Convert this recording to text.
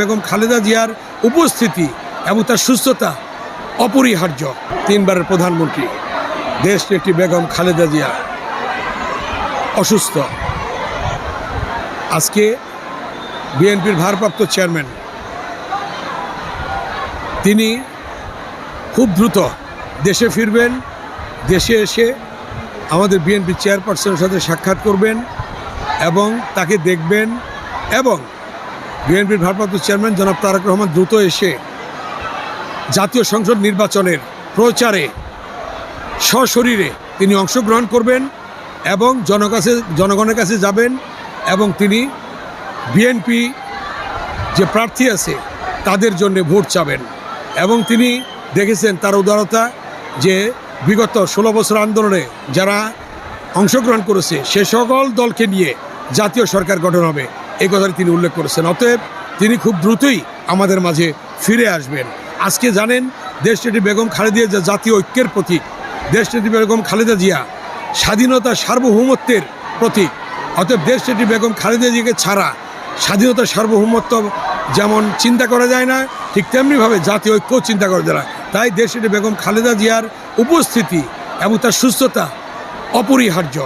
বেগম খালেদা জিয়ার উপস্থিতি এবং তার সুস্থতা অপরিহার্য। তিনবারের প্রধানমন্ত্রী দেশ একটি বেগম খালেদা জিয়া। অসুস্থ। আজকে বিএনপির ভারপ্রাপ্ত চেয়ারম্যান, তিনি খুব দ্রুত দেশে ফিরবেন, দেশে এসে আমাদের বিএনপি চেয়ারপারসনের সাথে সাক্ষাৎ করবেন এবং তাকে দেখবেন এবং বিএনপির ভারপ্রাপ্ত চেয়ারম্যান জনাব তারেক রহমান দ্রুত এসে জাতীয় সংসদ নির্বাচনের প্রচারে সশরীরে তিনি অংশগ্রহণ করবেন এবং জনকাছে জনগণের কাছে যাবেন এবং তিনি বিএনপি যে প্রার্থী আছে তাদের জন্য ভোট চাবেন। এবং তিনি দেখেছেন তার উদারতা যে বিগত ষোলো বছর আন্দোলনে যারা অংশগ্রহণ করেছে, সে সকল দলকে নিয়ে জাতীয় সরকার গঠন হবে। এই কথাটি তিনি উল্লেখ করেছেন। অতএব তিনি খুব দ্রুতই আমাদের মাঝে ফিরে আসবেন। আজকে জানেন দেশটি বেগম খালেদিয়া জিয়া জাতীয় ঐক্যের প্রতীক। দেশটি বেগম খালেদা জিয়া স্বাধীনতা সার্বভৌমত্বের প্রতীক। অতএব দেশটি বেগম খালেদা জিয়াকে ছাড়া স্বাধীনতা সার্বভৌমত্ব যেমন চিন্তা করা যায় না, ঠিক তেমনিভাবে জাতীয় ঐক্য চিন্তা করা যায় না। তাই দেশটি বেগম খালেদা জিয়ার উপস্থিতি এবং তার সুস্থতা অপরিহার্য।